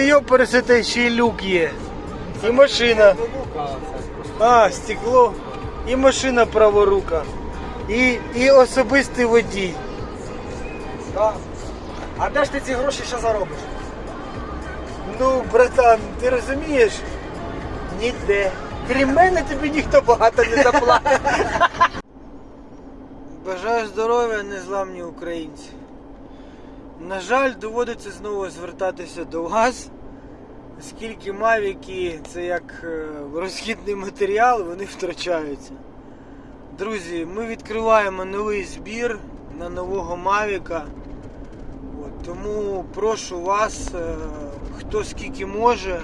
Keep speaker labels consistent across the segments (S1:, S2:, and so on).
S1: ти його пересити, ще й люк є. І машина. А, стекло. І машина праворука. І, і особистий водій.
S2: Да. А де ж ти ці гроші ще заробиш?
S1: Ну, братан, ти розумієш? Ніде. Крім мене тобі ніхто багато не заплатить. Бажаю здоров'я, незламні українці. На жаль, доводиться знову звертатися до вас, оскільки мавіки це як е, розхідний матеріал, вони втрачаються. Друзі, ми відкриваємо новий збір на нового Мавіка. От, тому прошу вас, е, хто скільки може,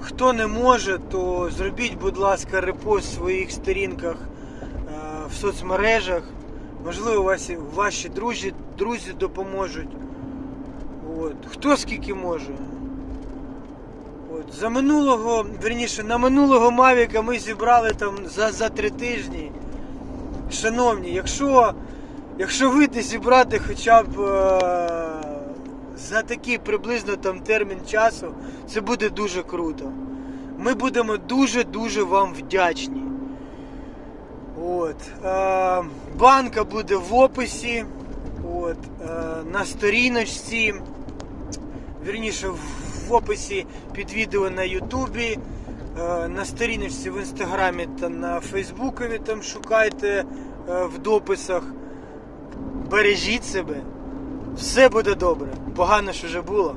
S1: хто не може, то зробіть, будь ласка, репост в своїх сторінках е, в соцмережах. Можливо, ваші, ваші друзі, друзі допоможуть. От. Хто скільки може. От. За минулого, верніше, на минулого Мавіка ми зібрали там за, за три тижні. Шановні, якщо, якщо вийти зібрати хоча б е, за такий приблизно там термін часу, це буде дуже круто. Ми будемо дуже-дуже вам вдячні. От. Е, банка буде в описі. От, е, на сторіночці. Вірніше, в, описі під відео на Ютубі. Е, на сторіночці в інстаграмі та на Фейсбукові там шукайте е, в дописах. Бережіть себе. Все буде добре. Погано ж вже було.